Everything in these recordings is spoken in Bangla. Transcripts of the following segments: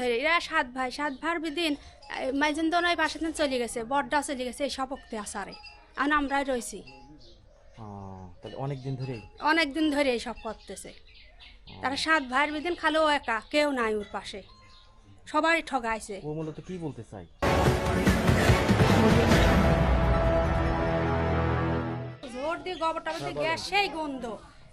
ধরে এরা সাত ভাই সাত ভাইয়ের বিদিন মাইজন দোনাই পাশে চলে গেছে বড়টা চলে গেছে এই উক্তি আসারে। এখন আমরাই রয়েছি তাহলে অনেক দিন ধরেই? অনেক দিন ধরে এই সব করতেছে। তারা সাত ভাইয়ের বিদিন খালো একা কেউ নাই ওর পাশে। সবারই ঠগাইছে। ও মূলত কি বলতে চাই জোর দিয়ে গোবরটা বলতে গ্যাস সেই গন্ধ।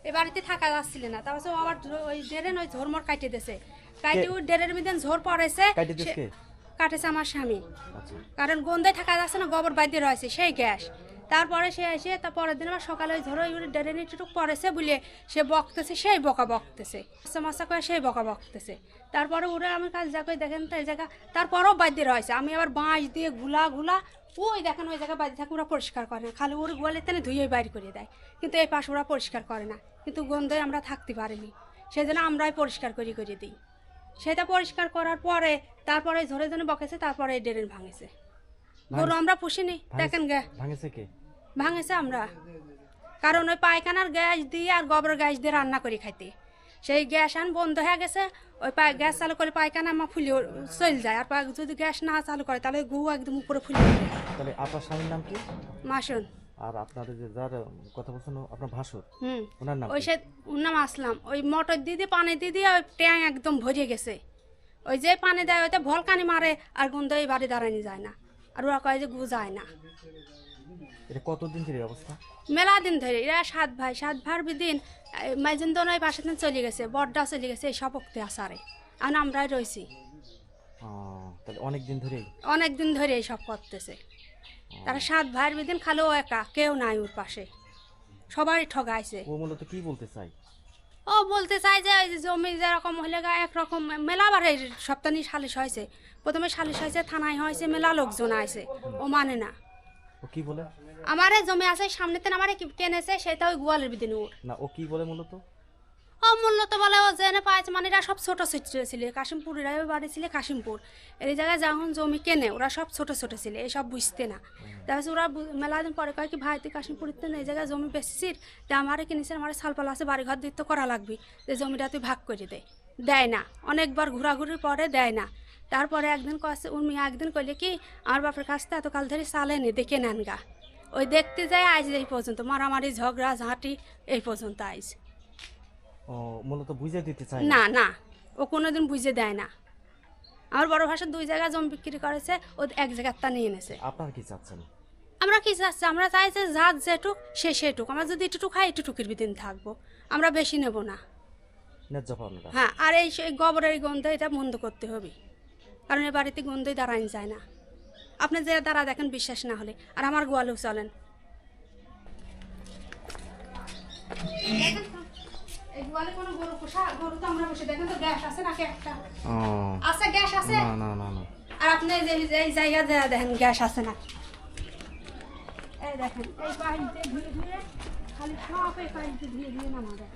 এ বাড়িতে থাকা যাচ্ছিল না তারপর আবার ওই ডেরেন ওই ঝোরমর কাটে দিছে কাটে ওই ডেরের মধ্যে ঝোর পড়েছে। কাইটে কাটেছে আমার স্বামী। আচ্ছা। কারণ গন্ধে থাকা যাচ্ছে না গোবর বাইতে রয়েছে সেই গ্যাস। তারপরে সে এসে তার পরের দিন আবার সকালে ওই ধরো ওই ডেরেন একটু পড়েছে বলে সে বকতেছে সেই বকা বকতেছে। মাসা করে সেই বকা বকতেছে। তারপরে ওরা আমি কাজ যা করে দেখেন তো এই জায়গা তারপরেও বাইতে রয়েছে। আমি আবার বাঁশ দিয়ে ঘুলা ঘুলা ওই দেখেন ওই জায়গায় বাইরে থাকে ওরা পরিষ্কার করে না। খালি ওর গোয়ালে তেনে ধুয়ে বাইর করে দেয়। কিন্তু এই পাশে ওরা পরিষ্কার করে না। কিন্তু গন্ধে আমরা থাকতে পারিনি। সেই জন্য আমরাই পরিষ্কার করে করে দিই। সেটা পরিষ্কার করার পরে তারপরে ধরে ধরে বকেছে তারপরে ড্রেন ভাঙেছে। গরু আমরা পুষিনি দেখেন গে। ভাঙেছে কে? ভাঙেছে আমরা। কারণ ওই পায়খানার গ্যাস দিয়ে আর গোবর গ্যাস দিয়ে রান্না করি খাইতে। সেই গ্যাস আন বন্ধ হয়ে গেছে ওই পায় গ্যাস চালু করে পায়খানা আমার ফুলে চলে যায়। আর যদি গ্যাস না চালু করে তাহলে গু একদম উপরে ফুলে যায়। তাহলে আপনার স্বামীর নাম কি? মাসুন আর আপনাদের যে যার কথা বলছেন আপনার ভাসুর হুম। ওনার নাম ওই? সে ওর নাম আসলাম। ওই মোটর দিয়ে পানি দিয়ে ওই ট্যাং একদম ভরে গেছে। ওই যে পানি দেয় ওইটা ভলকানি মারে আর গন্ধ এই বাড়ি দাঁড়ানি যায় না। আর ওরা কয় যে গু যায় না। এটা কতদিন ধরে অবস্থা? মেলা দিন ধরে এরা সাত ভাই সাত ভাইয়ের বিদিন মাইজন দোনাই পাশে দিন চলে গেছে বড্ডা চলে গেছে এই সব উক্তি আসারে। আর আমরাই রয়েছি ও, তাহলে অনেক দিন ধরেই? অনেক দিন ধরে এই সব করতেছে। তারা সাত ভাইয়ের বিদিন খালো ও একা কেউ নাই ওর পাশে। সবারই ঠগাইছে। ও মূলত কি বলতে চাই ও বলতে চাই যে ওই জমি যেরকম হলে গা একরকম মেলাবার এই সপ্তাহে সালিশ হয়েছে। প্রথমে সালিশ হয়েছে থানায় হয়েছে মেলা লোকজন আইছে। ও মানে না। ও কি বলে? আমার জমি আছে সামনেতে আমার কেনেছে সেটা ওই গোয়ালের বিদিন ওর। না ও কি বলে মূলত? ও মূল্য তো বলে ও জেনে পাইছে মানে এরা সব ছোট ছোট ছিল। কাশিমপুর এরা বাড়ি ছিল কাশিমপুর। এই জায়গায় যখন জমি কেনে, ওরা সব ছোট ছোট ছিল এসব বুঝতে না। তারপর ওরা মেলা দিন পরে কয় কি, ভাই, তুই কাশিমপুরিতে এই জায়গায় জমি বেচেছিস? তা আমারে কিনেছে আমার সালপাল আছে বাড়ি ঘর দিতে করা লাগবে। যে জমিটা তুই ভাগ করে দে। দেয় না। অনেকবার ঘোরাঘুরির পরে দেয় না। তারপরে একদিন কয়েছে উর্মি, একদিন কইলে কি, আমার বাপের কাছ থেকে এতকাল ধরে সালে দেখে নেন গা। ওই দেখতে যায় আজ এই পর্যন্ত, মারামারি, ঝগড়া, ঝাঁটি, এই পর্যন্ত আইজ ও মূলত বুঝে দিতে চাই না না? ও কোনোদিন বুঝে দেয় না। আমার বড় ভাষা দুই জায়গায় জমি বিক্রি করেছে ও এক জায়গার তা নিয়ে এনেছে। আপনারা কি চাচ্ছেন? আমরা কি চাচ্ছি? আমরা চাই যে যার যেটুক সে সেটুক। আমরা যদি একটু খাই একটু টুকির বিদিন থাকব। আমরা বেশি নেব না। হ্যাঁ আর এই সেই গোবরের গন্ধ এটা বন্ধ করতে হবে। কারণ এই বাড়িতে গন্ধই দাঁড়ানি যায় না। আপনি যে দাঁড়া দেখেন বিশ্বাস না হলে। আর আমার গোয়ালেও চলেন। এই গোয়ালে কোনো গরু পোষা গরু তো আমরা বসে দেখেন তো গ্যাস আছে নাকি একটা? আছে গ্যাস আছে? না না না না। আর আপনি যে যে এই জায়গা দেখেন গ্যাস আছে না? এই দেখেন এই পাইপ ধুয়ে ধুয়ে খালি সব এই পাইপ ধুয়ে ধুয়ে নামা দেয়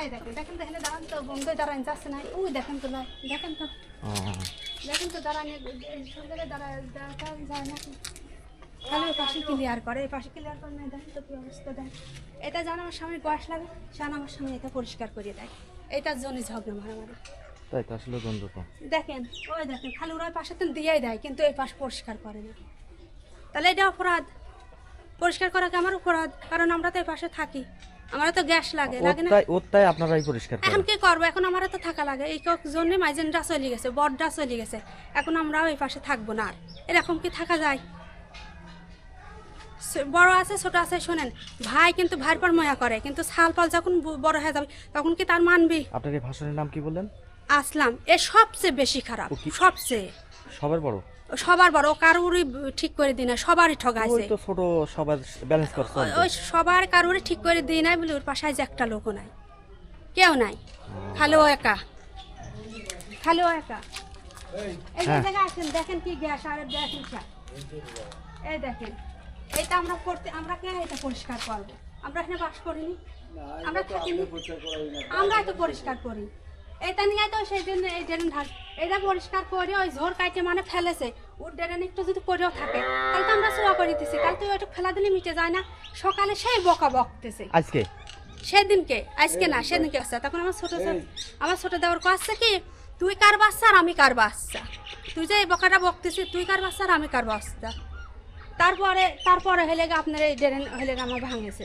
এই দেখেন দেখেন দেখেন দাঁড়ান তো বন্ধ দাঁড়ান যাচ্ছে না। ওই দেখেন তো দেখেন তো। দেখেন তো দাঁড়ান দেখা যায় না ওই পাশে ক্লিয়ার করে এই পাশে ক্লিয়ার করে না দেখেন তো কি অবস্থা দেয় এটা জানো আমার লাগে সান আমার এটা পরিষ্কার করে দেয়। এটার জন্য ঝগড়া মারামারি। তাই তো আসলে গন্ধ দেখেন ওই দেখেন খালি ওরা পাশে তো দিয়েই দেয় কিন্তু এই পাশ পরিষ্কার করে না। তাহলে এটা অপরাধ। পরিষ্কার করা কি আমার অপরাধ? কারণ আমরা তো এই পাশে থাকি। তো গ্যাস লাগে লাগে না? ওর তাই আপনারাই পরিষ্কার এখন কি করব? এখন আমারও তো থাকা লাগে। এই জন্য মাইজেনটা চলে গেছে বড়টা চলে গেছে। এখন আমরাও এই পাশে থাকব না আর। এরকম কি থাকা যায়? বড় আছে ছোট আছে শোনেন। ভাই কিন্তু ভাইয়ের পর ময়া করে কিন্তু ছাল পাল যখন বড় হয়ে যাবে তখন কি তার মানবি? আপনার এই ভাষণের নাম কি বললেন? আসলাম। এ সবচেয়ে বেশি খারাপ সবচেয়ে। সবার বড়? সবার বড় কারোরই ঠিক করে দিই না সবারই ওই ঠগাইছে তো ছোট সবার ব্যালেন্স করতে ওই- সবার কারোরই ঠিক করে দিই নাই বলে ওর পাশায় যে একটা লোকও নাই। কেউ নাই। খালি একা। খালি একা। এই হ্যাঁ। জায়গায় আছেন দেখেন কি গ্যাস আর হিসাব এই দেখেন। এটা আমরা করতে আমরা কেন এটা পরিষ্কার করব? আমরা এখানে বাস করিনি। আমরা থাকিনি আমরা তো পরিষ্কার করি। এটা নিয়ে তো সেই জন্য এই ড্রেন ঢাক এটা পরিষ্কার করে ওই ঝোর কাটে মানে ফেলেছে। ওর ড্রেন একটু যদি পরেও থাকে তাহলে তো আমরা সোয়া করে দিচ্ছি তাহলে তো ওইটা ফেলা দিলে মিটে যায় না। সকালে সেই বকা বকতেছে। আজকে? সেদিনকে আজকে না সেদিনকে আসছে তখন আমার ছোট ছোট- আমার ছোট দেওয়ার কাছে কি তুই কার বাচ্চা আর আমি কার বাচ্চা? তুই যে এই বকাটা বকতেছিস তুই কার বাচ্চা আর আমি কার বাচ্চা? তারপরে তারপরে হলে আপনার এই ড্রেন হলে আমার ভাঙেছে।